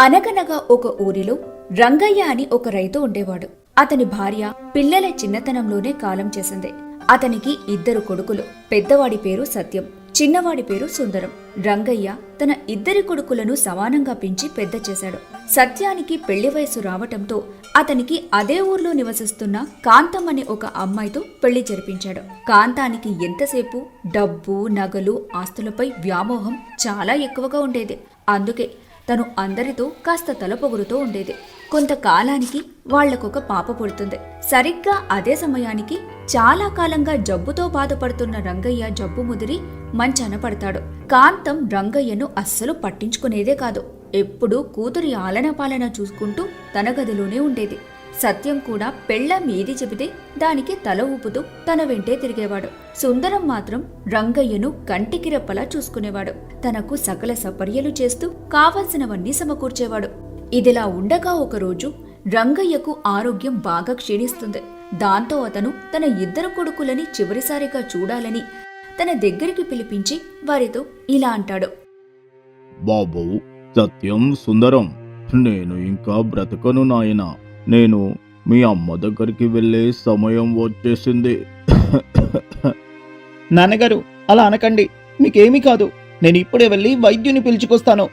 అనగనగా ఒక ఊరిలో రంగయ్య అని ఒక రైతు ఉండేవాడు. అతని భార్య పిల్లల చిన్నతనంలోనే కాలం చేసింది. అతనికి ఇద్దరు కొడుకులు. పెద్దవాడి పేరు సత్యం చిన్నవాడి పేరు సుందరం. రంగయ్య తన ఇద్దరి కొడుకులను సమానంగా పెంచి పెద్ద చేశాడు. సత్యానికి పెళ్ళి వయసు రావటంతో అతనికి అదే ఊర్లో నివసిస్తున్న కాంతం అనే ఒక అమ్మాయితో పెళ్ళి జరిపించాడు. కాంతానికి ఎంతసేపు డబ్బు నగలు ఆస్తులపై వ్యామోహం చాలా ఎక్కువగా ఉండేది. అందుకే తను అందరితో కాస్త తలపొగురుతూ ఉండేది. కొంతకాలానికి వాళ్ళకొక పాప పుడుతుంది. సరిగ్గా అదే సమయానికి చాలా కాలంగా జబ్బుతో బాధపడుతున్న రంగయ్య జబ్బు ముదిరి మంచాన పడతాడు. కాంతం రంగయ్యను అస్సలు పట్టించుకునేదే కాదు. ఎప్పుడూ కూతురి ఆలన పాలన చూసుకుంటూ తన గదిలోనే ఉండేది. సత్యం కూడా పెళ్ళం ఏది చెబితే దానికి తల ఊపుతూ తన వెంటే తిరిగేవాడు. సుందరం మాత్రం రంగయ్యను కంటికి రెప్పలా చూసుకునేవాడు. తనకు సకల సపర్యలు చేస్తూ కావలసినవన్నీ సమకూర్చేవాడు. ఇదిలా ఉండగా ఒకరోజు రంగయ్యకు ఆరోగ్యం బాగా క్షీణిస్తుంది. దాంతో అతను తన ఇద్దరు కొడుకులని చివరిసారిగా చూడాలని తన దగ్గరికి పిలిపించి వారితో ఇలా అంటాడు. బాబు సత్యం సుందరం నేను ఇంకా బ్రతకను నాయనా. నేను మీ అమ్మ దగ్గరికి వెళ్ళే సమయం వచ్చేసింది. నాన్నగారు అలా అనకండి. మీకేమీ కాదు. నేను ఇప్పుడే వెళ్ళి వైద్యుని పిలుచుకొస్తాను.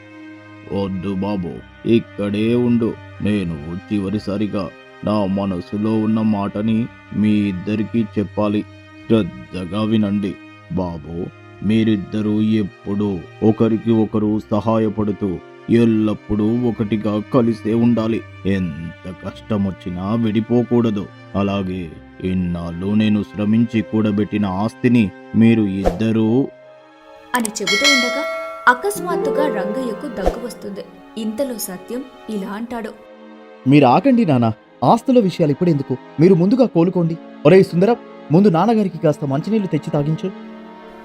వద్దు బాబు ఇక్కడే ఉండు. నేను చివరిసారిగా నా మనసులో ఉన్న మాటని మీ ఇద్దరికీ చెప్పాలి. శ్రద్ధగా వినండి. బాబు మీరిద్దరూ ఎప్పుడూ ఒకరికి ఒకరు సహాయపడుతూ ఎల్లప్పుడూ ఒకటిగా కలిసే ఉండాలి. ఎంత కష్టం వచ్చినా విడిపోకూడదు. అలాగే ఇన్నాళ్ళు నేను శ్రమించి కూడబెట్టిన ఆస్తిని మీరు ఇద్దరూ అని చెబుతూ ఉండగా అకస్మాత్తుగా రంగయ్యకు దగ్గు వస్తుంది. ఇంతలో సత్యం ఇలా అంటాడు. మీరు ఆకండి నాన్న ఆస్తుల విషయాలు ఇప్పుడెందుకు మీరు ముందుగా కోలుకోండి. ఒరే సుందరం ముందు నాన్నగారికి కాస్త మంచినీళ్ళు తెచ్చి తాగించు.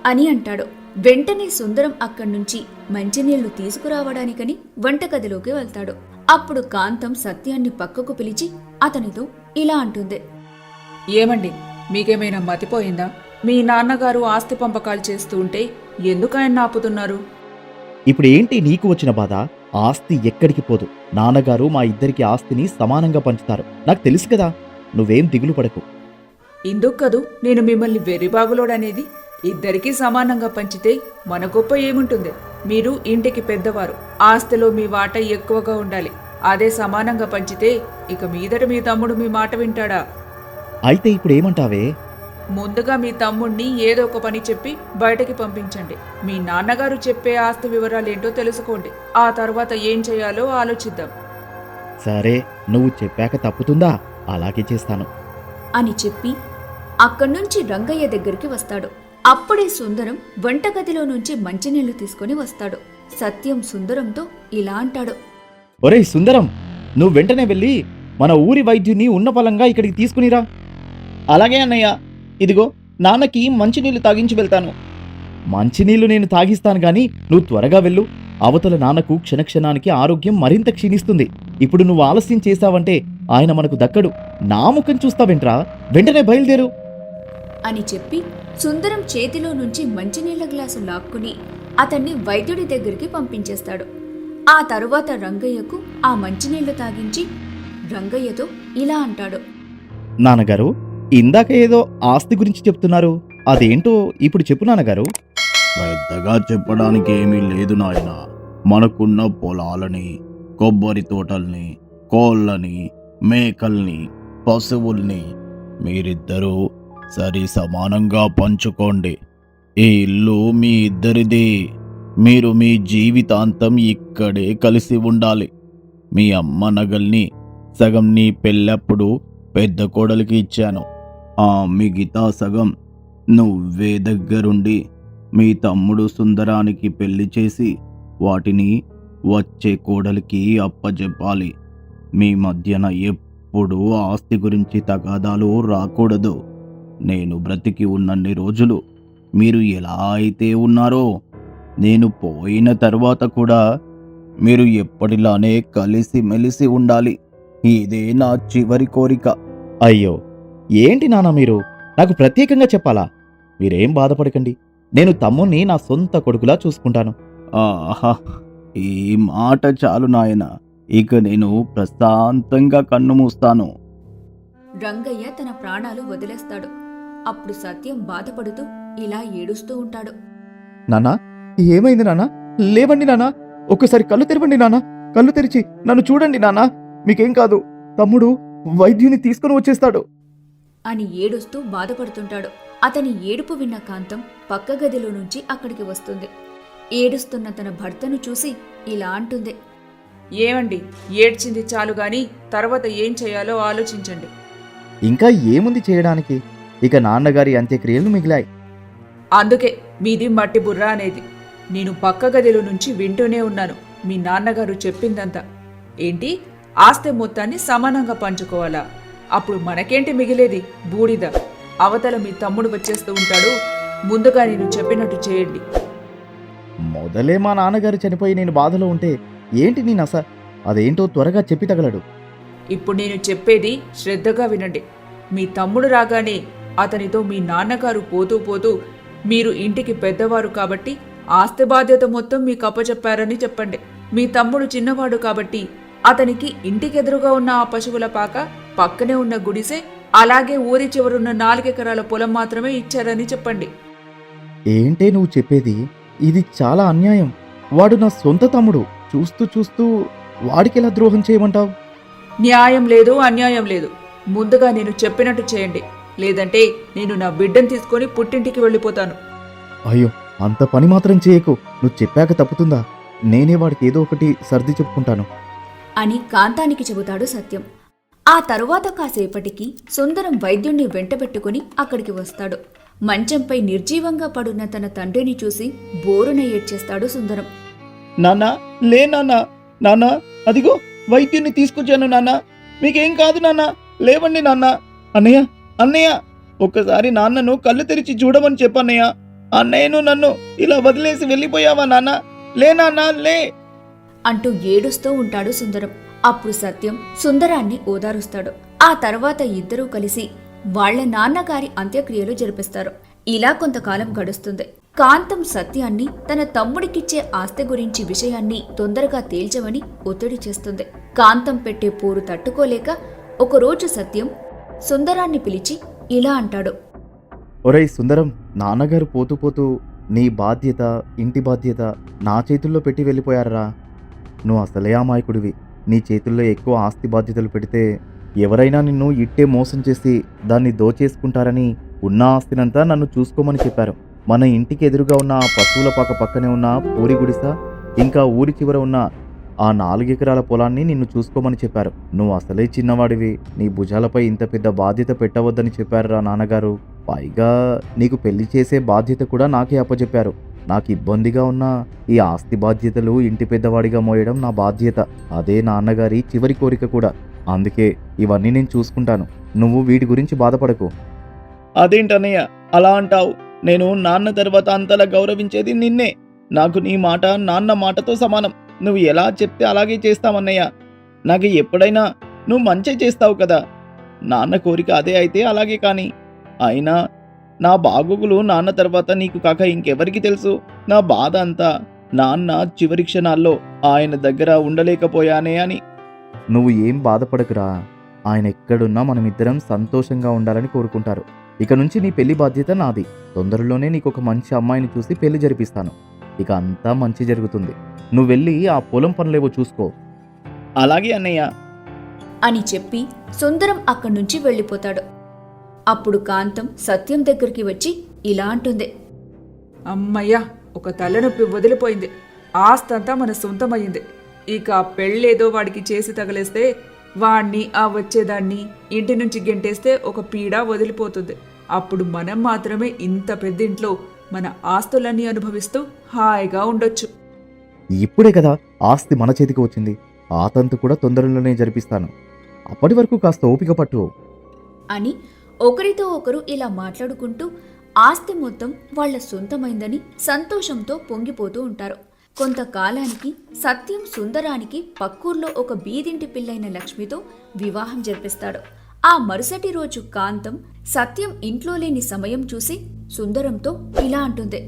అని అంటాడు. వెంటనే సుందరం అక్కడి నుంచి మంచినీళ్ళు తీసుకురావడానికని వంటగదిలోకి వెళ్తాడు. అప్పుడు కాంతం సత్యాన్ని పక్కకు పిలిచి అతనితో ఇలా అంటుంది. ఏమండి మీకేమైనా మతిపోయిందా? మీ నాన్నగారు ఆస్తి పంపకాలు చేస్తూ ఉంటే ఎందుకు ఆయన ఆపుతున్నారు? ఇప్పుడు ఏంటి నీకు వచ్చిన బాధ? ఆస్తి ఎక్కడికి పోదు. నాన్నగారు మా ఇద్దరికి ఆస్తిని సమానంగా పంచుతారు. నాకు తెలుసు కదా నువ్వేం దిగులు పడకు. ఇందుకు కదూ నేను మిమ్మల్ని వెర్రిబాగులోడనేది ఇద్దరికీ సమానంగా పంచితే మన గొప్ప ఏముంటుంది? మీరు ఇంటికి పెద్దవారు. ఆస్తిలో మీ వాటా ఎక్కువగా ఉండాలి. అదే సమానంగా పంచితే ఇక మీదట మీ తమ్ముడు మీ మాట వింటాడా? అయితే ఇప్పుడు ఏమంటావే? ముందుగా మీ తమ్ముణ్ణి ఏదో ఒక పని చెప్పి బయటకి పంపించండి. మీ నాన్నగారు చెప్పే ఆస్తి వివరాలు ఏంటో తెలుసుకోండి. ఆ తర్వాత ఏం చేయాలో ఆలోచిద్దాం. సరే నువ్వు చెప్పాక తప్పుతుందా? అలాగే చేస్తాను. అని చెప్పి అక్కడ్నుంచి రంగయ్య దగ్గరికి వస్తాడు. అప్పుడే సుందరం వంటగదిలో నుంచి మంచినీళ్ళు తీసుకొని వస్తాడు. సత్యం సుందరంతో ఇలా అంటాడు. ఒరేయ్ సుందరం నువ్వు వెంటనే వెళ్ళి మన ఊరి వైద్యుని ఉన్న పలంగా ఇక్కడికి తీసుకునిరా. అలాగే అన్నయ్య ఇదిగో నాన్నకి మంచినీళ్ళు తాగించి వెళ్తాను. మంచినీళ్ళు నేను తాగిస్తాను గాని నువ్వు త్వరగా వెళ్ళు. అవతల నాన్నకు క్షణక్షణానికి ఆరోగ్యం మరింత క్షీణిస్తుంది. ఇప్పుడు నువ్వు ఆలస్యం చేశావంటే ఆయన మనకు దక్కడు. నా ముఖం చూస్తావేంట్రా? వెంటనే బయలుదేరు. అని చెప్పి సుందరం చేతిలో నుంచి మంచినీళ్ళ గ్లాసు లాక్కుని అతన్ని వైద్యుడి దగ్గరికి పంపించేస్తాడు. ఆ తరువాత రంగయ్యకు ఆ మంచినీళ్ళు తాగించి రంగయ్యతో ఇలా అంటాడు. నాన్నగారు ఇందాక ఏదో ఆస్తి గురించి చెప్తున్నారు. అదేంటో ఇప్పుడు చెప్పు నాన్నగారు. పెద్దగా చెప్పడానికి ఏమీ లేదు నాయన. మనకున్న పొలాలని కొబ్బరి తోటల్ని కోళ్ళని మేకల్ని పశువుల్ని మీరిద్దరూ సరి సమానంగా పంచుకోండి. ఈ ఇల్లు మీ ఇద్దరిది. మీరు మీ జీవితాంతం ఇక్కడే కలిసి ఉండాలి. మీ అమ్మ నగల్ని సగం నీ పెళ్ళప్పుడు పెద్ద కోడలికి ఇచ్చాను. ఆ మిగతా సగం నువ్వే దగ్గరుండి మీ తమ్ముడు సుందరానికి పెళ్ళి చేసి వాటిని వచ్చే కోడలికి అప్పజెప్పాలి. మీ మధ్యన ఎప్పుడూ ఆస్తి గురించి తగాదాలు రాకూడదు. నేను బ్రతికి ఉన్నన్ని రోజులు మీరు ఎలా అయితే ఉన్నారో నేను పోయిన తర్వాత కూడా మీరు ఎప్పటిలానే కలిసి మెలిసి ఉండాలి. ఇదే నా చివరి కోరిక. అయ్యో! ఏంటి నాన్న మీరు? నాకు ప్రత్యేకంగా చెప్పాలా? మీరేం బాధపడకండి. నేను తమ్ముణ్ణి నా సొంత కొడుకులా చూసుకుంటాను. ఆహా! ఈ మాట చాలు నాయన. ఇక నేను ప్రశాంతంగా కన్ను మూస్తాను. రంగయ్య తన ప్రాణాలు వదిలేస్తాడు. అప్పుడు సత్యం బాధపడుతూ ఇలా ఏడుస్తూ ఉంటాడు. నానా ఏమైంది నానా? లేవండి నానా. ఒక్కసారి కళ్ళు తెరవండి నానా. కళ్ళు తెరిచి నన్ను చూడండి నానా. మీకేం కాదు తమ్ముడు వైద్యుని తీసుకుని వచ్చేస్తాడు. అని ఏడుస్తూ బాధపడుతుంటాడు. అతని ఏడుపు విన్న కాంతం పక్క గదిలో నుంచి అక్కడికి వస్తుంది. ఏడుస్తున్న తన భర్తను చూసి ఇలా అంటుంది. ఏమండి ఏడ్చింది చాలు గాని తర్వాత ఏం చేయాలో ఆలోచించండి. ఇంకా ఏముంది చేయడానికి? ఇక నాన్నగారి అంత్యక్రియలు మిగిలాయి. అందుకే మీది మట్టి బుర్ర అనేది నేను పక్క గదిలో నుంచి వింటూనే ఉన్నాను మీ నాన్నగారు చెప్పిందంతా. ఏంటి? ఆస్తి మొత్తాన్ని సమానంగా పంచుకోవాలా? అప్పుడు మనకేంటి మిగిలేది? బూడిద. అవతల మీ తమ్ముడు వచ్చేస్తూ ఉంటాడు ముందుగా నేను చెప్పినట్టు చేయండి. మొదలే మా నాన్నగారు చనిపోయి నేను బాధలో ఉంటే ఏంటి నీ నస? అదేంటో త్వరగా చెప్పి తగలడు. ఇప్పుడు నేను చెప్పేది శ్రద్ధగా వినండి. మీ తమ్ముడు రాగానే అతనితో మీ నాన్నగారు పోతూ పోతూ మీరు ఇంటికి పెద్దవారు కాబట్టి ఆస్తి బాధ్యత మొత్తం మీకు అప్పచెప్పారని చెప్పండి. మీ తమ్ముడు చిన్నవాడు కాబట్టి అతనికి ఇంటికెదురుగా ఉన్న ఆ పశువుల పాక పక్కనే ఉన్న గుడిసె అలాగే ఊరి చివరున్న నాలుగెకరాల పొలం మాత్రమే ఇచ్చారని చెప్పండి. ఏంటే నువ్వు చెప్పేది? ఇది చాలా అన్యాయం. వాడు నా సొంత తమ్ముడు. చూస్తూ చూస్తూ వాడికెలా ద్రోహం చేయమంటావు? న్యాయం లేదు అన్యాయం లేదు. ముందుగా నేను చెప్పినట్టు చేయండి. లేదంటే నేను నా బిడ్డను తీసుకొని పుట్టింటికి వెళ్ళిపోతాను. అయ్యో అంత పని మాత్రం చేయకు. నువ్వు చెప్పాక తప్పుతుందా? నేనే వాడికి ఏదో ఒకటి సర్ది చెప్పుకుంటాను. అని కాంతానికి చెబుతాడు సత్యం. ఆ తరువాత కాసేపటికి సుందరం వైద్యుణ్ణి వెంటబెట్టుకుని అక్కడికి వస్తాడు. మంచంపై నిర్జీవంగా పడున్న తన తండ్రిని చూసి బోరున ఏడ్చేస్తాడు సుందరం. నాన్నా లే నాన్నా. నాన్నా అదిగో వైద్యుని తీసుకొచ్చాను నాన్న. మీకేం కాదు నాన్న. లేవండి నాన్న. అన్నయ్య అన్నయ్య ఒక్కసారి నాన్నను కళ్ళు తెరిచి చూడమని చెప్పన్నయ్య అన్నయ్యను నన్ను ఇలా వదిలేసి వెళ్ళిపోయావా నాన్న? లే నాన్న లే. అంటూ ఏడుస్తూ ఉంటాడు సుందరం. అప్పుడు సత్యం సుందరాన్ని ఓదారుస్తాడు. ఆ తర్వాత ఇద్దరూ కలిసి వాళ్ళ నాన్నగారి అంత్యక్రియలు జరిపిస్తారు. ఇలా కొంతకాలం గడుస్తుంది. కాంతం సత్యాన్ని తన తమ్ముడికిచ్చే ఆస్తి గురించి విషయాన్ని తొందరగా తేల్చమని ఒత్తిడి చేస్తుంది. కాంతం పెట్టే పోరు తట్టుకోలేక ఒకరోజు సత్యం సుందరాన్ని పిలిచి ఇలా అంటాడు. ఒరేయ్ సుందరం నాన్నగారు పోతూ పోతూ నీ బాధ్యత ఇంటి బాధ్యత నా చేతుల్లో పెట్టి వెళ్ళిపోయారా? నువ్వు అసలే అమాయకుడివి. నీ చేతుల్లో ఎక్కువ ఆస్తి బాధ్యతలు పెడితే ఎవరైనా నిన్ను ఇట్టే మోసం చేసి దాన్ని దోచేసుకుంటారని ఉన్న ఆస్తినంతా నన్ను చూసుకోమని చెప్పారు. మన ఇంటికి ఎదురుగా ఉన్న పశువుల పాక పక్కనే ఉన్న పూరి గుడిస ఇంకా ఊరి చివర ఉన్న ఆ నాలుగెకరాల పొలాన్ని నిన్ను చూసుకోమని చెప్పారు. నువ్వు అసలే చిన్నవాడివి. నీ భుజాలపై ఇంత పెద్ద బాధ్యత పెట్టవద్దని చెప్పారురా నాన్నగారు. పైగా నీకు పెళ్ళి చేసే బాధ్యత కూడా నాకే అప్పచెప్పారు నాకు ఇబ్బందిగా ఉన్న ఈ ఆస్తి బాధ్యతలు ఇంటి పెద్దవాడిగా మోయడం నా బాధ్యత. అదే నాన్నగారి చివరి కోరిక కూడా. అందుకే ఇవన్నీ నేను చూసుకుంటాను. నువ్వు వీటి గురించి బాధపడకు. అదేంటన్నయ్య? అలా అంటావు. నేను నాన్న తర్వాత అంతలా గౌరవించేది నిన్నే. నాకు నీ మాట నాన్న మాటతో సమానం. నువ్వు ఎలా చెప్తే అలాగే చేస్తామన్నయ్య నాకు ఎప్పుడైనా నువ్వు మంచి చేస్తావు కదా. నాన్న కోరిక అదే అయితే అలాగే కానీ. అయినా నా బాగోగులు నాన్న తర్వాత నీకు కాక ఇంకెవరికి తెలుసు? నా బాధ అంతా నాన్న చివరి క్షణాల్లో ఆయన దగ్గర ఉండలేకపోయానే అని. నువ్వు ఏం బాధపడకురా. ఆయన ఎక్కడున్నా మనమిద్దరం సంతోషంగా ఉండాలని కోరుకుంటారు. ఇక నుంచి నీ పెళ్ళి బాధ్యత నాది. తొందరలోనే నీకు ఒక మంచి అమ్మాయిని చూసి పెళ్ళి జరిపిస్తాను. ఇక అంతా మంచి జరుగుతుంది. నువ్వు వెళ్ళి ఆ పొలం పనులేవో చూసుకో. అలాగే అన్నయ్య. అని చెప్పి సుందరం అక్కడి నుంచి వెళ్ళిపోతాడు. అప్పుడు కాంతం సత్యం దగ్గరికి వచ్చి ఇలా అంటుంది. అమ్మయ్యా ఒక తలనొప్పి వదిలిపోయింది. ఆస్తంతా మన సొంతమయ్యింది. ఇక ఆ పెళ్ళేదో వాడికి చేసి తగలేస్తే వాణ్ణి ఆ వచ్చేదాన్ని ఇంటి నుంచి గెంటేస్తే ఒక పీడ వదిలిపోతుంది. అప్పుడు మనం మాత్రమే ఇంత పెద్దింట్లో మన ఆస్తులన్నీ అనుభవిస్తూ హాయిగా ఉండొచ్చు. ఇప్పుడే కదా ఆస్తి మన చేతికి వచ్చింది. ఆ తంతు కూడా తొందరలోనే జరిపిస్తాను. అప్పటి వరకు కాస్త ఓపిక పట్టు. అని ఒకరితో ఒకరు ఇలా మాట్లాడుకుంటూ ఆస్తి మొత్తం వాళ్ళ సొంతమైందని సంతోషంతో పొంగిపోతూ ఉంటారు. కొంతకాలానికి సత్యం సుందరానికి పక్కూర్లో ఒక బీదింటి పిల్లైన లక్ష్మితో వివాహం జరిపిస్తాడు. ఆ మరుసటి రోజు కాంతం సత్యం ఇంట్లో లేని సమయం చూసి సుందరంతో ఇలా అంటుంది.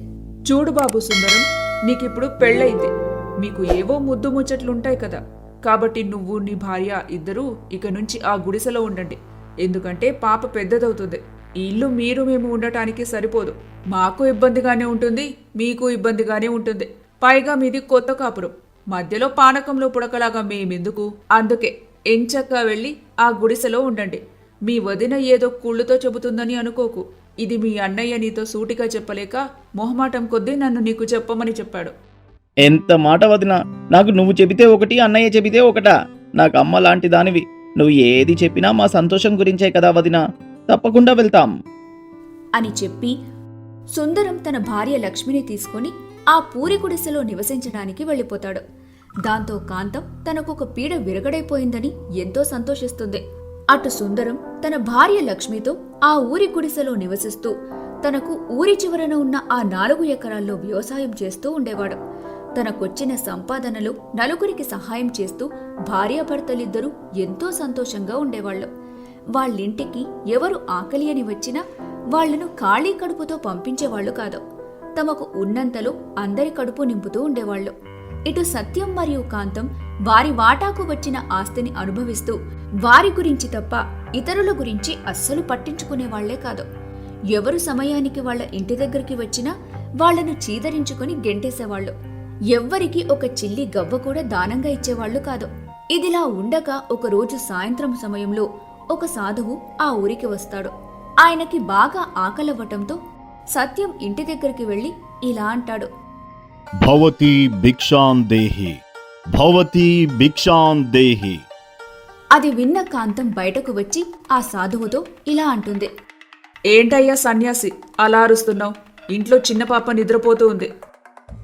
చూడు బాబు సుందరం నీకిప్పుడు పెళ్ళయింది. మీకు ఏవో ముద్దు ముచ్చట్లుంటాయి కదా. కాబట్టి నువ్వు నీ భార్య ఇద్దరూ ఇక నుంచి ఆ గుడిసెలో ఉండండి. ఎందుకంటే పాప పెద్దదవుతుంది. ఈ ఇల్లు మీరు మేము ఉండటానికి సరిపోదు. మాకు ఇబ్బందిగానే ఉంటుంది మీకు ఇబ్బందిగానే ఉంటుంది. పైగా మీది కొత్త కాపురం. మధ్యలో పానకంలో పుడకలాగా మేమెందుకు? అందుకే ఎంచక్కా వెళ్ళి ఆ గుడిసెలో ఉండండి. మీ వదిన ఏదో కుళ్ళుతో చెబుతుందని అనుకోకు. ఇది మీ అన్నయ్య నీతో సూటిగా చెప్పలేక మొహమాటం కొద్దీ నన్ను నీకు చెప్పమని చెప్పాడు. ఎంత మాట వదిన? నాకు నువ్వు చెబితే ఒకటి అన్నయ్య చెబితే ఒకటా. నాకు అమ్మ లాంటి దానివి. నువ్వు ఏది చెప్పినా మా సంతోషం గురించే కదా వదిన. తప్పకుండా వెళ్తాం. అని చెప్పి సుందరం తన భార్య లక్ష్మిని తీసుకొని ఆ పూరి గుడిసెలో నివసించడానికి వెళ్ళిపోతాడు. దాంతో కాంతం తనకొక పీడ విరగడైపోయిందని ఎంతో సంతోషిస్తుంది. అటు సుందరం తన భార్య లక్ష్మితో ఆ ఊరి గుడిసెలో నివసిస్తూ తనకు ఊరి చివరన ఉన్న ఆ నాలుగు ఎకరాల్లో వ్యవసాయం చేస్తూ ఉండేవాడు. తనకొచ్చిన సంపాదనలో నలుగురికి సహాయం చేస్తూ భార్యాభర్తలిద్దరూ ఎంతో సంతోషంగా ఉండేవాళ్ళు. వాళ్ళింటికి ఎవరు ఆకలి అని వచ్చినా వాళ్ళను ఖాళీ కడుపుతో పంపించేవాళ్ళు కాదు. తమకు ఉన్నంతలో అందరి కడుపు నింపుతూ ఉండేవాళ్ళు ఇటు సత్యం మరియు కాంతం వారి వాటాకు వచ్చిన ఆస్తిని అనుభవిస్తూ వారి గురించి తప్ప ఇతరుల గురించి అస్సలు పట్టించుకునేవాళ్ళే కాదు. ఎవరు సమయానికి వాళ్ళ ఇంటి దగ్గరికి వచ్చినా వాళ్ళను చీదరించుకొని గెంటేసేవాళ్ళు ఎవ్వరికి ఒక చిల్లి గవ్వ కూడా దానంగా ఇచ్చేవాళ్ళు కాదు. ఇదిలా ఉండగా ఒకరోజు సాయంత్రం సమయంలో ఒక సాధువు ఆ ఊరికి వస్తాడు. ఆయనకి బాగా ఆకలవ్వటంతో సత్యం ఇంటి దగ్గరికి వెళ్ళి ఇలా అంటాడు. భవతి భిక్షాం దేహి భవతి భిక్షాం దేహి. అది విన్న కాంతం బయటకు వచ్చి ఆ సాధువుతో ఇలా అంటుంది. ఏంటయ్యా సన్యాసి అలా అరుస్తున్నావు? ఇంట్లో చిన్న పాప నిద్రపోతూ ఉంది.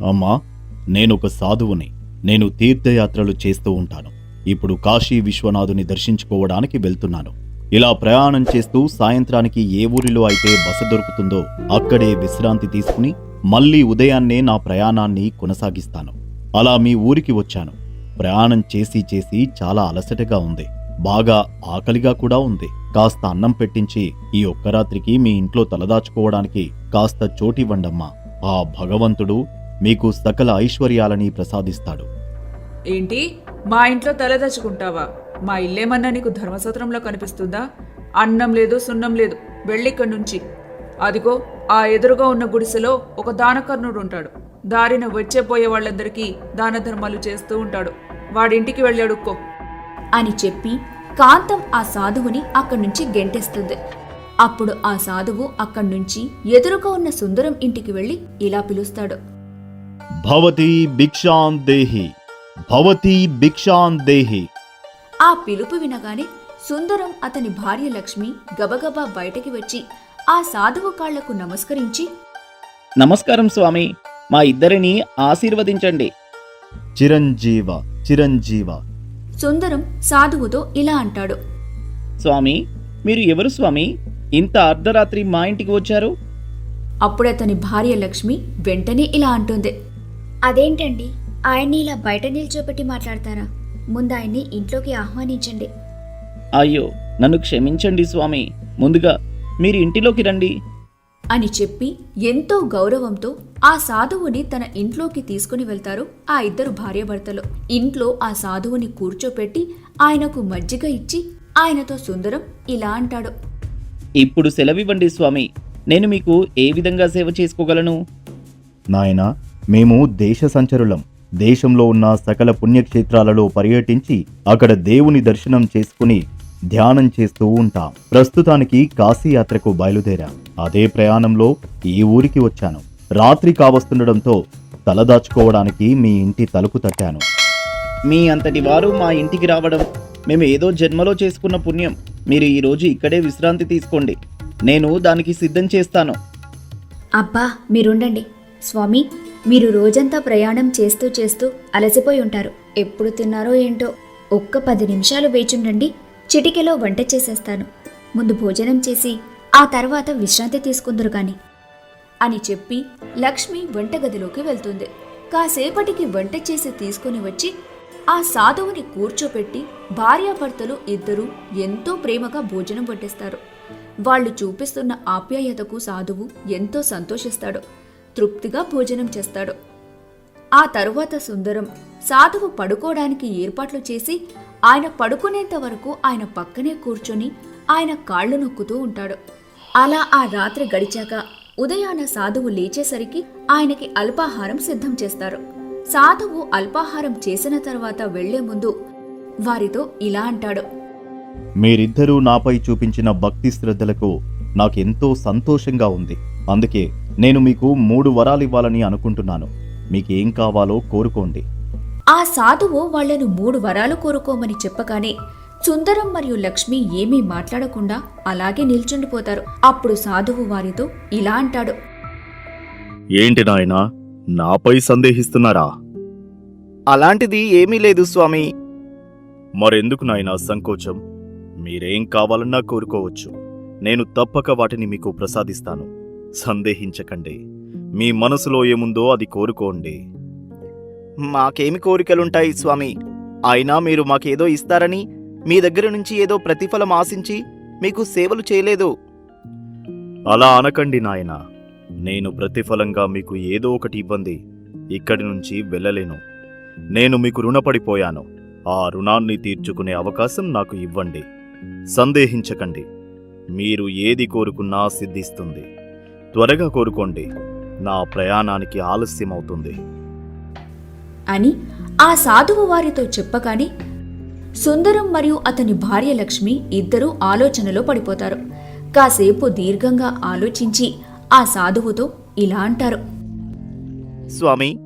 అమ్మా నేనొక సాధువుని నేను తీర్థయాత్రలు చేస్తూ ఉంటాను. ఇప్పుడు కాశీ విశ్వనాథుని దర్శించుకోవడానికి వెళ్తున్నాను. ఇలా ప్రయాణం చేస్తూ సాయంత్రానికి ఏ ఊరిలో అయితే బస దొరుకుతుందో అక్కడే విశ్రాంతి తీసుకుని మళ్ళీ ఉదయాన్నే నా ప్రయాణాన్ని కొనసాగిస్తాను. అలా మీ ఊరికి వచ్చాను. ప్రయాణం చేసి చేసి చాలా అలసటగా ఉంది. బాగా ఆకలిగా కూడా ఉంది. కాస్త అన్నం పెట్టించి ఈ ఒక్క రాత్రికి మీ ఇంట్లో తలదాచుకోవడానికి కాస్త చోటివ్వండమ్మా. ఆ భగవంతుడు మీకు సకల ఐశ్వర్యాలని ప్రసాదిస్తాడు. ఏంటి? మా ఇంట్లో తలదచ్చుకుంటావా మా ఇల్లేమన్నా నీకు ధర్మసత్రంలో కనిపిస్తుందా? అన్నం లేదు సున్నం లేదు. వెళ్ళిక్కడి నుంచి. అదిగో ఆ ఎదురుగా ఉన్న గుడిసెలో ఒక దానకర్ణుడు ఉంటాడు. దారిన వచ్చే పోయే వాళ్ళందరికీ దాన ధర్మాలు చేస్తూ ఉంటాడు. వాడింటికి వెళ్ళి అడుక్కో. అని చెప్పి కాంతం ఆ సాధువుని అక్కడి నుంచి గెంటేస్తుంది. అప్పుడు ఆ సాధువు అక్కడి నుంచి ఎదురుగా ఉన్న సుందరం ఇంటికి వెళ్ళి ఇలా పిలుస్తాడు. భవతి భిక్షాం దేహి భవతి భిక్షాం దేహి. ఆ పిలుపు వినగానే సుందరం అతని భార్య లక్ష్మి గబగబా బయటికి వచ్చి ఆ సాధువు కాళ్ళకు నమస్కరించి నమస్కారం స్వామి మా ఇద్దరిని ఆశీర్వదించండి. చిరంజీవ చిరంజీవ. సుందరం సాధువుతో ఇలా అంటాడు. స్వామి మీరు ఎవరు స్వామి? ఇంత అర్ధరాత్రి మా ఇంటికి వచ్చారు? అప్పుడతని భార్య లక్ష్మి వెంటనే ఇలా అంటుంది. అదేంటండి? ఆయన్ని ఇలా బయట నిల్చోపెట్టి మాట్లాడతారా? ముందు ఆయన్ని ఇంట్లోకి ఆహ్వానించండి. అయ్యో నన్ను క్షమించండి స్వామి. ముందుగా మీరు ఇంటిలోకి రండి. అని చెప్పి ఎంతో గౌరవంతో ఆ సాధువుని తన ఇంట్లోకి తీసుకుని వెళ్తారు ఆ ఇద్దరు భార్యాభర్తలు. ఇంట్లో ఆ సాధువుని కూర్చోపెట్టి ఆయనకు మజ్జిగ ఇచ్చి ఆయనతో సుందరం ఇలా అంటాడు. ఇప్పుడు సెలవివ్వండి స్వామి. నేను మీకు ఏ విధంగా సేవ చేసుకోగలను? నాయనా మేము దేశ సంచరులం. దేశంలో ఉన్న సకల పుణ్యక్షేత్రాలలో పర్యటించి అక్కడ దేవుని దర్శనం చేసుకుని ధ్యానం చేస్తూ ఉంటాం. ప్రస్తుతానికి కాశీ యాత్రకు బయలుదేరాం. అదే ప్రయాణంలో ఈ ఊరికి వచ్చాను. రాత్రి కావస్తుండడంతో తలదాచుకోవడానికి మీ ఇంటి తలుపు తట్టాను. మీ అంతటి వారు మా ఇంటికి రావడం మేము ఏదో జన్మలో చేసుకున్న పుణ్యం. మీరు ఈరోజు ఇక్కడే విశ్రాంతి తీసుకోండి. నేను దానికి సిద్ధం చేస్తాను. అబ్బా మీరుండండి. స్వామి మీరు రోజంతా ప్రయాణం చేస్తూ చేస్తూ అలసిపోయి ఉంటారు. ఎప్పుడు తిన్నారో ఏంటో ఒక్క పది నిమిషాలు వేచుండండి చిటికెలో వంట చేసేస్తాను. ముందు భోజనం చేసి ఆ తర్వాత విశ్రాంతి తీసుకుందరు గాని. అని చెప్పి లక్ష్మి వంటగదిలోకి వెళ్తుంది. కాసేపటికి వంట చేసి తీసుకుని వచ్చి ఆ సాధువుని కూర్చోపెట్టి భార్యాభర్తలు ఇద్దరూ ఎంతో ప్రేమగా భోజనం వడ్డిస్తారు. వాళ్ళు చూపిస్తున్న ఆప్యాయతకు సాధువు ఎంతో సంతోషిస్తాడు. తృప్తిగా భోజనం చేస్తాడు. ఆ తరువాత సుందరం సాధువు పడుకోవడానికి ఏర్పాట్లు చేసి ఆయన పడుకునేంత వరకు ఆయన పక్కనే కూర్చొని ఆయన కాళ్ళు నొక్కుతూ ఉంటాడు. అలా ఆ రాత్రి గడిచాక ఉదయాన సాధువు లేచేసరికి ఆయనకి అల్పాహారం సిద్ధం చేస్తారు. సాధువు అల్పాహారం చేసిన తర్వాత వెళ్ళే ముందు వారితో ఇలా అంటాడు. మీరిద్దరూ నాపై చూపించిన భక్తి శ్రద్ధలకు నాకెంతో సంతోషంగా ఉంది. అందుకే నేను మీకు మూడు వరాలు ఇవ్వాలని అనుకుంటున్నాను. మీకేం కావాలో కోరుకోండి. ఆ సాధువు వాళ్ళను మూడు వరాలు కోరుకోమని చెప్పగానే సుందరం మరియు లక్ష్మి ఏమీ మాట్లాడకుండా అలాగే నిల్చుండిపోతారు అప్పుడు సాధువు వారితో ఇలా అంటాడు. ఏంటి నాయనా నాపై సందేహిస్తున్నారా? అలాంటిది ఏమీ లేదు స్వామి. మరెందుకు నాయనా సంకోచం? మీరేం కావాలన్నా కోరుకోవచ్చు. నేను తప్పక వాటిని మీకు ప్రసాదిస్తాను. సందేహించకండి. మీ మనసులో ఏముందో అది కోరుకోండి. మాకేమి కోరికలుంటాయి స్వామి? అయినా మీరు మాకేదో ఇస్తారని మీ దగ్గర నుంచి ఏదో ప్రతిఫలం ఆశించి మీకు సేవలు చేయలేదు. అలా అనకండి నాయనా. నేను ప్రతిఫలంగా మీకు ఏదో ఒకటి ఇవ్వండి ఇక్కడి నుంచి వెళ్ళలేను. నేను మీకు రుణపడిపోయాను. ఆ రుణాన్ని తీర్చుకునే అవకాశం నాకు ఇవ్వండి. సందేహించకండి. మీరు ఏది కోరుకున్నా సిద్ధిస్తుంది. త్వరగా కోరుకోండి. నా ప్రయాణానికి ఆలస్యం అవుతుంది అని ఆ సాధువు వారితో చెప్పగానే సుందరం మరియు అతని భార్య లక్ష్మి ఇద్దరూ ఆలోచనలో పడిపోతారు. కాసేపు దీర్ఘంగా ఆలోచించి ఆ సాధువుతో ఇలా అంటారు. స్వామి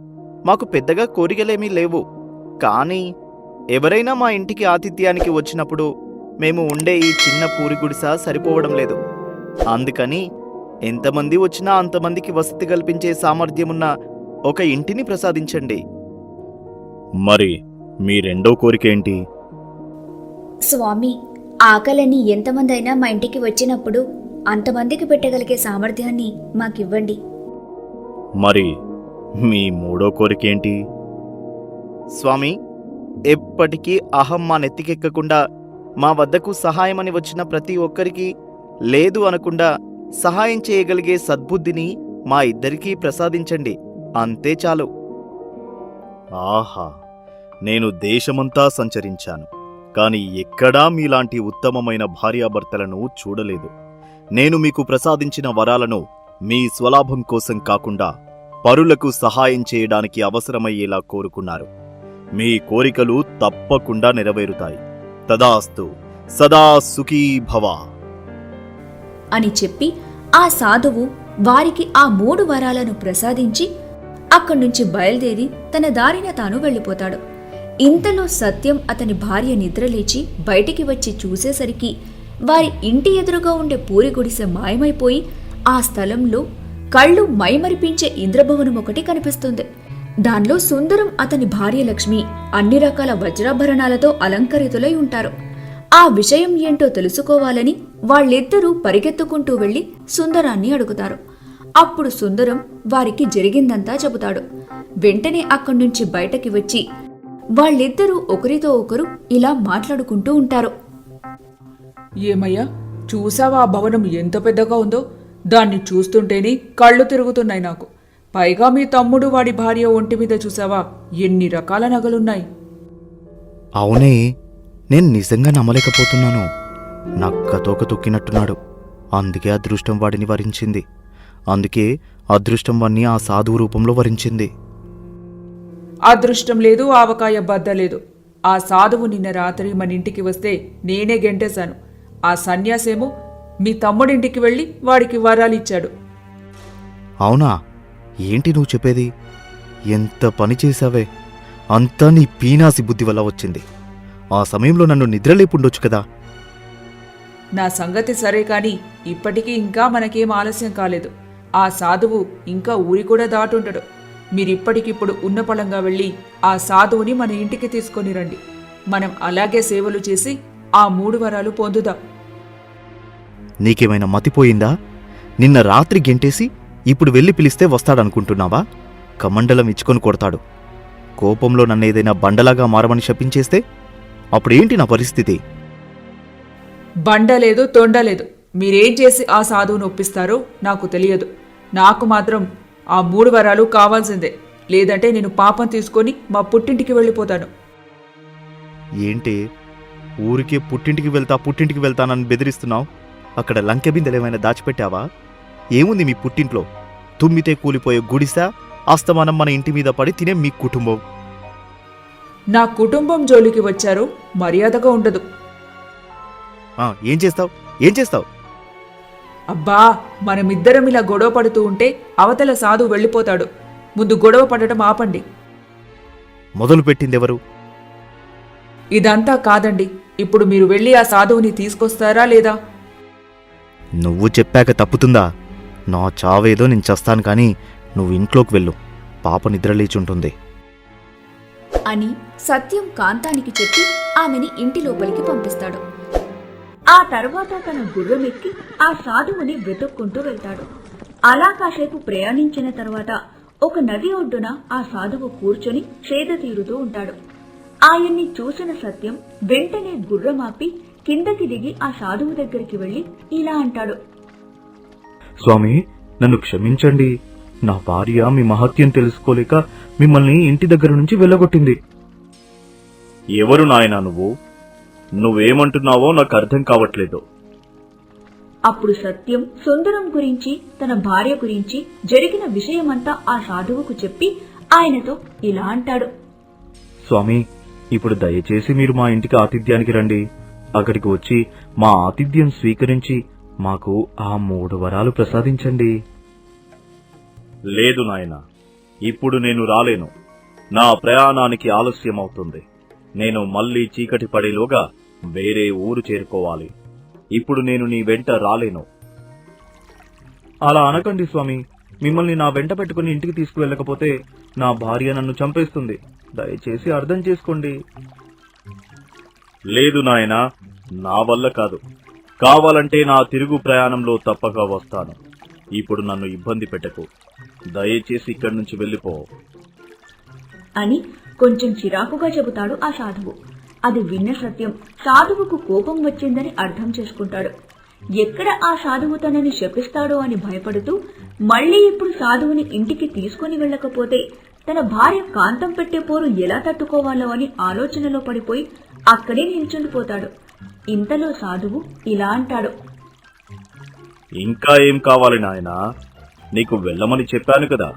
మాకు పెద్దగా కోరికలేమీ లేవు. కానీ ఎవరైనా మా ఇంటికి ఆతిథ్యానికి వచ్చినప్పుడు మేము ఉండే ఈ చిన్న పూరి గుడిస సరిపోవడం లేదు. అందుకని ఎంతమంది వచ్చినా అంతమందికి వసతి కల్పించే సామర్థ్యమున్న ఒక ఇంటిని ప్రసాదించండి. మరి మీ రెండో కోరిక ఏంటి? స్వామి ఆకలని ఎంతమందైనా మా ఇంటికి వచ్చినప్పుడు అంతమందికి పెట్టగలిగే సామర్థ్యాన్ని మాకివ్వండి. మరి మీ మూడో కోరిక ఏంటి? స్వామి ఎప్పటికీ అహం మా నెత్తికెక్కకుండా మా వద్దకు సహాయమని వచ్చిన ప్రతి ఒక్కరికి లేదు అనకుండా సహాయం చేయగలిగే సద్బుద్ధిని మా ఇద్దరికీ ప్రసాదించండి. అంతే చాలు. ఆహా నేను దేశమంతా సంచరించాను కాని ఎక్కడా మీలాంటి ఉత్తమమైన భార్యాభర్తలను చూడలేదు. నేను మీకు ప్రసాదించిన వరాలను మీ స్వలాభం కోసం కాకుండా పరులకు సహాయం చేయడానికి అవసరమయ్యేలా కోరుకున్నారు. మీ కోరికలు తప్పకుండా నెరవేరుతాయి. తదాస్తు సదా సుఖీ భవ. అని చెప్పి ఆ సాధువు వారికి ఆ మూడు వరాలను ప్రసాదించి అక్కడి నుంచి బయలుదేరి తన దారిన తాను వెళ్ళిపోతాడు. ఇంతలో సత్యం అతని భార్య నిద్రలేచి బయటికి వచ్చి చూసేసరికి వారి ఇంటి ఎదురుగా ఉండే పూరి గుడిసె మాయమైపోయి ఆ స్థలంలో కళ్ళు మైమరిపించే ఇంద్రభవనం ఒకటి కనిపిస్తుంది. దానిలో సుందరం అతని భార్య లక్ష్మి అన్ని రకాల వజ్రాభరణాలతో అలంకరితులై ఉంటారు. ఆ విషయం ఏంటో తెలుసుకోవాలని వాళ్ళిద్దరూ పరిగెత్తుకుంటూ వెళ్ళి సుందరాన్ని అడుగుతారు. అప్పుడు సుందరం వారికి జరిగిందంతా చెబుతాడు. వెంటనే అక్కడి నుంచి బయటకి వచ్చి వాళ్ళిద్దరూ ఒకరితో ఒకరు ఇలా మాట్లాడుకుంటూ ఉంటారు. ఏమయ్యా చూసావా ఆ భవనం ఎంత పెద్దగా ఉందో? దాన్ని చూస్తుంటేనే కళ్ళు తిరుగుతున్నాయి నాకు. పైగా మీ తమ్ముడు వాడి భార్య ఒంటి మీద చూసావా? ఎన్ని రకాల నగలున్నాయి. అవునే నేను నిజంగా నమ్మలేకపోతున్నాను. నక్కతోక తొక్కినట్టున్నాడు అందుకే అదృష్టం వాడిని వరించింది. అందుకే అదృష్టం వాణ్ణి ఆ సాధువు రూపంలో వరించింది. అదృష్టం లేదు ఆవకాయ బద్ద లేదు. ఆ సాధువు నిన్న రాత్రి మన ఇంటికి వస్తే నేనే గెంటేశాను. ఆ సన్యాసేమో మీ తమ్ముడింటికి వెళ్ళి వాడికి వరాలిచ్చాడు అవునా? ఏంటి నువ్వు చెప్పేది? ఎంత పని చేశావే? అంతా నీ పీనాసి బుద్ధి వల్ల వచ్చింది. ఆ సమయంలో నన్ను నిద్రలేపుండొచ్చు కదా? నా సంగతి సరే కాని ఇప్పటికీ ఇంకా మనకేం ఆలస్యం కాలేదు. ఆ సాధువు ఇంకా ఊరి కూడా దాటుంటాడు మీరిప్పటికిప్పుడు ఉన్నపళంగా వెళ్ళి ఆ సాధువుని మన ఇంటికి తీసుకొని రండి. మనం అలాగే సేవలు చేసి ఆ మూడు వరాలు పొందుదాం. నీకేమైనా మతిపోయిందా? నిన్న రాత్రి గెంటేసి ఇప్పుడు వెళ్ళి పిలిస్తే వస్తాడనుకుంటున్నావా? కమండలం ఇచ్చుకొని కొడతాడు. కోపంలో నన్నేదైనా బండలాగా మారమని శపించేస్తే అప్పుడేంటి నా పరిస్థితి? బండ లేదు తొండ లేదు. మీరేం చేసి ఆ సాధువును ఒప్పిస్తారో నాకు తెలియదు. నాకు మాత్రం ఆ మూడు వరాలు కావాల్సిందే. లేదంటే నేను పాపం తీసుకొని మా పుట్టింటికి వెళ్ళిపోతాను. ఏంటి? ఊరికే పుట్టింటికి వెళ్తా పుట్టింటికి వెళ్తానని బెదిరిస్తున్నావు? అక్కడ లంకె బిందెలు ఏమైనా దాచిపెట్టావా? ఏముంది మీ పుట్టింట్లో? తుమ్మితే కూలిపోయే గుడిసా అస్తమానం మన ఇంటి మీద పడి తినే మీ కుటుంబం. నా కుటుంబం జోలికి వచ్చారు మర్యాదగా ఉండదు. ఏం చేస్తావు? ఏం చేస్తావు? అబ్బా మనమిద్దరం ఇలా గొడవ పడుతూ ఉంటే అవతల సాధు వెళ్ళిపోతాడు. ముందు గొడవ పడటం ఆపండి. మొదలు పెట్టిందెవరు? ఇదంతా కాదండి. ఇప్పుడు మీరు వెళ్ళి ఆ సాధువుని తీసుకొస్తారా లేదా? నువ్వు చెప్పాక తప్పుతుందా? నా చావేదో నేను చస్తాను కానీ నువ్వు ఇంట్లోకి వెళ్ళు. పాప నిద్రలేచుంటుంది అని సత్యం కాంతానికి చెప్పి ఆమెని ఇంటి లోపలికి పంపిస్తాడు. ఆ తర్వాత తన గుర్రం ఎక్కి ఆ సాధువుని వెతుక్కుంటూ వెళ్తాడు. అలా కాసేపు ప్రయాణించిన తర్వాత ఒక నది ఒడ్డున ఆ సాధువు కూర్చొని సేద తీరుతూ ఉంటాడు. ఆయన్ని చూసిన సత్యం వెంటనే గుర్రం ఆపి కిందకి దిగి ఆ సాధువు దగ్గరికి వెళ్ళి ఇలా అంటాడు. స్వామి నన్ను క్షమించండి. నా భార్య మీ మహత్యం తెలుసుకోలేక మిమ్మల్ని ఇంటి దగ్గర నుంచి వెళ్ళగొట్టింది. ఎవరు నాయనా నువ్వు? నువ్వేమంటున్నావో నాకు అర్థం కావట్లేదు. అప్పుడు సత్యం సుందరం గురించి తన భార్య గురించి జరిగిన విషయమంతా ఆ సాధువుకు చెప్పి ఆయనతో ఇలా అంటాడు. స్వామి ఇప్పుడు దయచేసి మీరు మా ఇంటికి ఆతిథ్యానికి రండి. అక్కడికి వచ్చి మా ఆతిథ్యం స్వీకరించి మాకు ఆ మూడు వరాలు ప్రసాదించండి. లేదు నాయనా ఇప్పుడు నేను రాలేను. నా ప్రయాణానికి ఆలస్యం అవుతుంది నేను మళ్ళీ చీకటి పడేలోగా వేరే ఊరు చేరుకోవాలి. ఇప్పుడు నేను నీ వెంట రాలేను. అలా అనకండి స్వామి. మిమ్మల్ని నా వెంట పెట్టుకుని ఇంటికి తీసుకువెళ్ళకపోతే నా భార్య నన్ను చంపేస్తుంది. దయచేసి అర్థం చేసుకోండి. లేదు నాయనా నా వల్ల కాదు. కావాలంటే నా తిరుగు ప్రయాణంలో తప్పక వస్తాను. ఇప్పుడు నన్ను ఇబ్బంది పెట్టకు. దయచేసి ఇక్కడి నుంచి వెళ్ళిపో. అని కొంచెం చిరాకుగా చెబుతాడు ఆ సాధువు. అది విన్న సత్యం సాధువుకు కోపం వచ్చిందని అర్థం చేసుకుంటాడు. ఎక్కడ ఆ సాధువు తనని శపిస్తాడో అని భయపడుతూ మళ్ళీ ఇప్పుడు సాధువుని ఇంటికి తీసుకుని వెళ్ళకపోతే తన భార్య కాంతం పెట్టే పోరు ఎలా తట్టుకోవాలో అని ఆలోచనలో పడిపోయి అక్కడే నిల్చుండిపోతాడు. ఇంతలో సాధువు ఇలా అంటాడు. ఇంకా ఏం కావాలి నాయనా? నీకు వెళ్ళమని చెప్పాను కదా.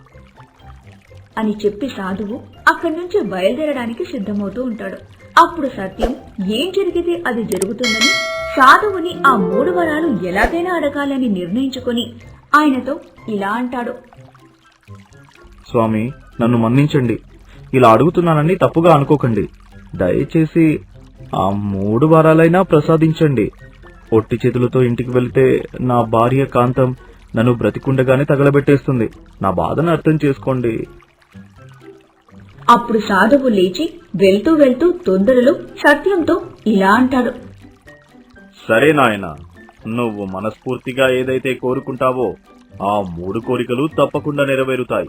అని చెప్పి సాధువు అక్కడి నుంచి బయలుదేరడానికి సిద్ధమవుతూ ఉంటాడు. అప్పుడు సత్యం ఏం జరిగితే అది జరుగుతుందని? సాధువుని ఆ మూడు వరాలు ఎలాగైనా అడగాలని నిర్ణయించుకొని ఆయనతో ఇలా అంటాడు. స్వామి నన్ను మన్నించండి. ఇలా అడుగుతున్నానని తప్పుగా అనుకోకండి. దయచేసి ఆ మూడు వారాలైనా ప్రసాదించండి. ఒట్టి చేతులతో ఇంటికి వెళ్తే నా భార్య కాంతం నన్ను బ్రతికుండగానే తగలబెట్టేస్తుంది. నా బాధను అర్థం చేసుకోండి. అప్పుడు సాధువు లేచి వెళ్తూ వెళ్తూ తొందరలో సత్యంతో ఇలా అంటాడు. సరే నాయనా నువ్వు మనస్ఫూర్తిగా ఏదైతే కోరుకుంటావో ఆ మూడు కోరికలు తప్పకుండా నెరవేరుతాయి.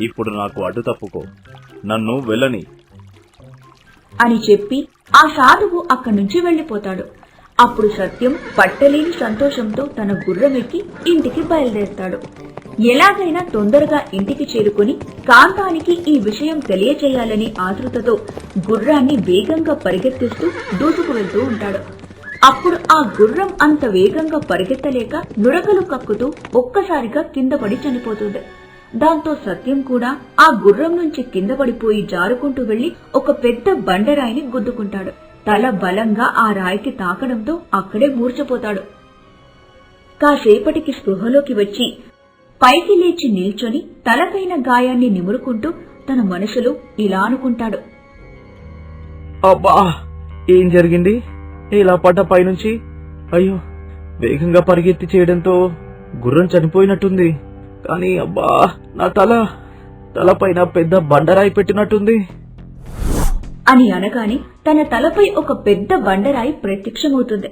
ఇప్పుడు నాకు అడ్డు తప్పుకో. నన్ను వెళ్ళని. అని చెప్పి ఆ సాధువు అక్కడి నుంచి వెళ్ళిపోతాడు అప్పుడు సత్యం పట్టలేని సంతోషంతో తన గుర్రం ఎక్కి ఇంటికి బయలుదేరుతాడు. ఎలాగైనా తొందరగా ఇంటికి చేరుకుని కాంతానికి ఈ విషయం తెలియచేయాలనే ఆతృతతో గుర్రాన్ని వేగంగా పరిగెత్తిస్తూ దూసుకు వెళ్తూ ఉంటాడు. అప్పుడు ఆ గుర్రం అంత వేగంగా పరిగెత్తలేక నురగలు కక్కుతూ ఒక్కసారిగా కింద పడి చనిపోతుంది. దాంతో సత్యం కూడా ఆ గుర్రం నుంచి కింద పడిపోయి జారుకుంటూ వెళ్ళి ఒక పెద్ద బండరాయిని గుద్దుకుంటాడు. తల బలంగా ఆ రాయికి తాకడంతో అక్కడే మూర్చపోతాడు. కాసేపటికి స్పృహలోకి వచ్చి పైకి లేచి నిల్చొని తలపైన గాయాన్ని నిమురుకుంటూ తన మనసులో ఇలా అనుకుంటాడు. అబ్బా ఏం జరిగింది? ఇలా పడ్డ పైనుంచి? అయ్యో వేగంగా పరిగెత్తి చేయడంతో గుర్రం చనిపోయినట్టుంది. కానీ అబ్బా నా తల తలపైన పెద్ద బండరాయి పెట్టినట్టుంది. అని అనగానే తన తలపై ఒక పెద్ద బండరాయి ప్రత్యక్షమవుతుంది.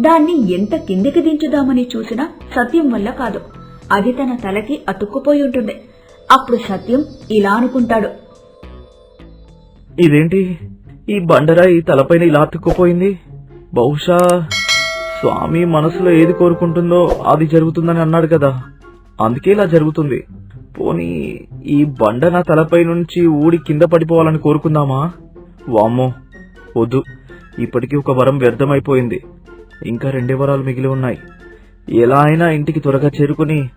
దాన్ని ఎంత కిందికి దించుదామని చూసినా సత్యం వల్ల కాదు. అది తన తలకి అతుక్కుపోయి ఉంటుంది. అప్పుడు సత్యం ఇలా అనుకుంటాడు. ఇదేంటి? ఈ బండరాయి తలపైన ఇలా అతుక్కుపోయింది? బహుశా స్వామి మనసులో ఏది కోరుకుంటుందో అది జరుగుతుందని అన్నాడు కదా. అందుకే ఇలా జరుగుతుంది. పోనీ ఈ బండ నా తలపై నుంచి ఊడి కింద పడిపోవాలని కోరుకుందామా? వామ్మో వద్దు. ఇప్పటికీ ఒక వరం వ్యర్థమైపోయింది. ఇంకా రెండే వరాలు మిగిలి ఉన్నాయి. ఎలా అయినా ఇంటికి త్వరగా చేరుకుని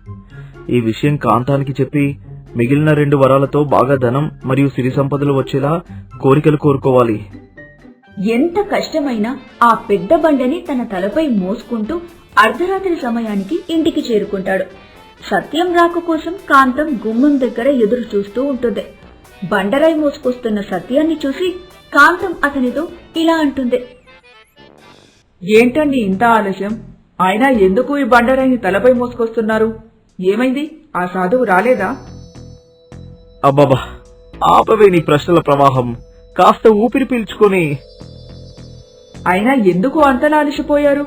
ఈ విషయం కాంతానికి చెప్పి మిగిలిన రెండు వరాలతో బాగా ధనం మరియు సిరి సంపదలు వచ్చేలా కోరికలు కోరుకోవాలి. ఎంత కష్టమైనా ఆ పెద్ద బండని తన తలపై మోసుకుంటూ అర్ధరాత్రి సమయానికి ఇంటికి చేరుకుంటాడు. సత్యం రాక కోసం కాంతం గుమ్మం దగ్గర ఎదురు చూస్తూ ఉంటుంది. బండరాయి మోసుకొస్తున్న సత్యాన్ని చూసి కాంతం అతనితో ఇలా అంటుంది. ఏంటండి ఇంత ఆలస్యం? అయినా ఎందుకు ఈ బండరాయిని తలపై మోసుకొస్తున్నారు? ఏమైంది? ఆ సాధువు రాలేదా? అబ్బబ్బా ఆపవే నీ ప్రశ్నల ప్రవాహం. కాస్త ఊపిరి పీల్చుకొని. అయినా ఎందుకు అంతలా అలసిపోయారు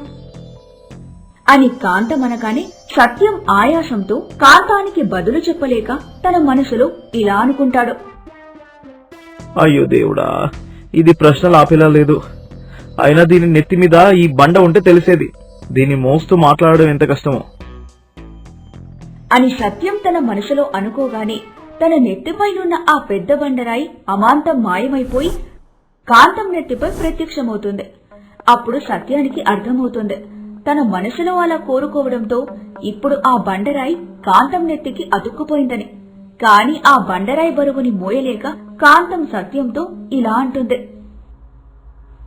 అని కాంతం అనగానే సత్యం ఆయాసంతో కాంతానికి బదులు చెప్పలేక తన మనసులో ఇలా అనుకుంటాడు. అయ్యో దేవుడా ఇది ప్రశ్నలు ఆపేలా లేదు. అయినా దీని నెత్తి మీద ఈ బండ ఉంటే తెలిసేది. దీన్ని మోస్తూ మాట్లాడడం ఎంత కష్టమో. అని సత్యం తన మనసులో అనుకోగానే తన నెత్తిపైనున్న ఆ పెద్ద బండరాయి అమాంతం మాయమైపోయి కాంతం నెత్తిపై ప్రత్యక్షమవుతుంది. అప్పుడు సత్యానికి అర్థమవుతుంది. తన మనసులో అలా కోరుకోవడంతో ఇప్పుడు ఆ బండరాయి కాంతం నెత్తికి అతుక్కుపోయిందని. కాని ఆ బండరాయి బరువుని మోయలేక కాంతం సత్యంతో ఇలా అంటుంది.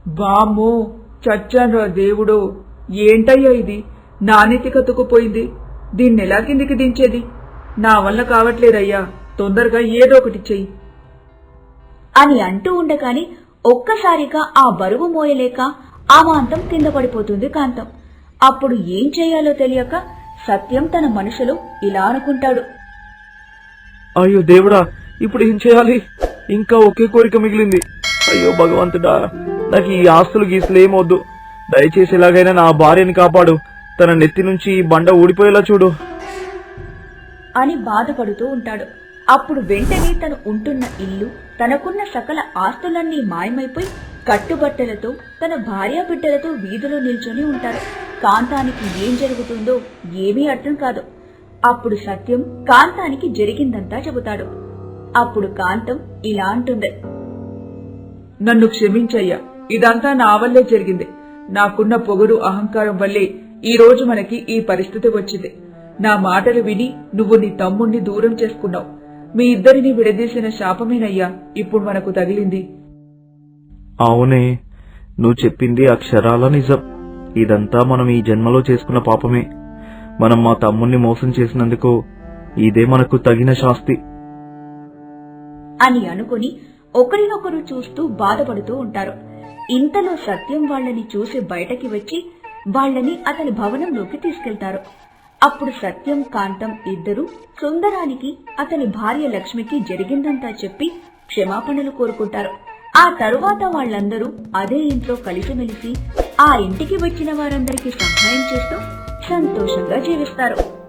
బామ్మో చచ్చాన్రా దేవుడు ఏంటయ్యా ఇది? నానెత్తి కతుకుపోయింది దీన్ని ఎలా కిందికి దించేది? నా వల్ల కావట్లేదయ్యా. తొందరగా ఏదో ఒకటి చెయ్యి. అని అంటూ ఉండగానే ఒక్కసారిగా ఆ బరువు మోయలేక అమాంతం కింద పడిపోతుంది కాంతం. అప్పుడు ఏం చేయాలో తెలియక సత్యం తన మనసులో ఇలా అనుకుంటాడు. అయ్యో దేవుడా ఇప్పుడు ఏం చేయాలి? ఇంకా ఒకే కోరిక మిగిలింది. అయ్యో భగవంతుడా నాకు ఈ ఆస్తులు గీసులు ఏమొద్దు. దయచేసి ఎలాగైనా నా భార్యని కాపాడు. తన నెత్తి నుంచి ఈ బండ ఊడిపోయేలా చూడు. అని బాధపడుతూ ఉంటాడు. అప్పుడు వెంటనే తను ఉంటున్న ఇల్లు తనకున్న సకల ఆస్తులన్నీ మాయమైపోయి కట్టుబట్టలతో తన భార్యా బిడ్డలతో వీధిలో నిల్చొని ఉంటాడు. కాంతానికి ఏం జరుగుతుందో ఏమీ అర్థం కాదు. అప్పుడు సత్యం కాంతానికి జరిగిందంతా చెబుతాడు. అప్పుడు కాంతం ఇలా అంటుంది. నన్ను క్షమించయ్యా ఇదంతా నా వల్లే జరిగింది. నాకున్న పొగరు అహంకారం వల్లే ఈ రోజు మనకి ఈ పరిస్థితి వచ్చింది. నా మాటలు విని నువ్వు నీ తమ్ముణ్ణి దూరం చేసుకున్నావు. మీ ఇద్దరిని విడదీసిన శాపమేనయ్యా ఇప్పుడు మనకు తగిలింది. అవునే నువ్వు చెప్పింది అక్షరాల నిజం. ఇదంతా మనం ఈ జన్మలో చేసుకున్న పాపమే. మనం మా తమ్ముణ్ణి మోసం చేసినందుకు ఇదే మనకు తగిన శాస్తి. అని అనుకుని ఒకరినొకరు చూస్తూ బాధపడుతూ ఉంటారు. ఇంతలో సత్యం వాళ్ళని చూసి బయటకి వచ్చి వాళ్ళని అతని భవనంలోకి తీసుకెళ్తారు. అప్పుడు సత్యం కాంతం ఇద్దరు సుందరానికి అతని భార్య లక్ష్మికి జరిగిందంతా చెప్పి క్షమాపణలు కోరుకుంటారు. ఆ తరువాత వాళ్ళందరూ అదే ఇంట్లో కలిసిమెలిసి ఆ ఇంటికి వచ్చిన వారందరికీ సహాయం చేస్తూ సంతోషంగా జీవిస్తారు.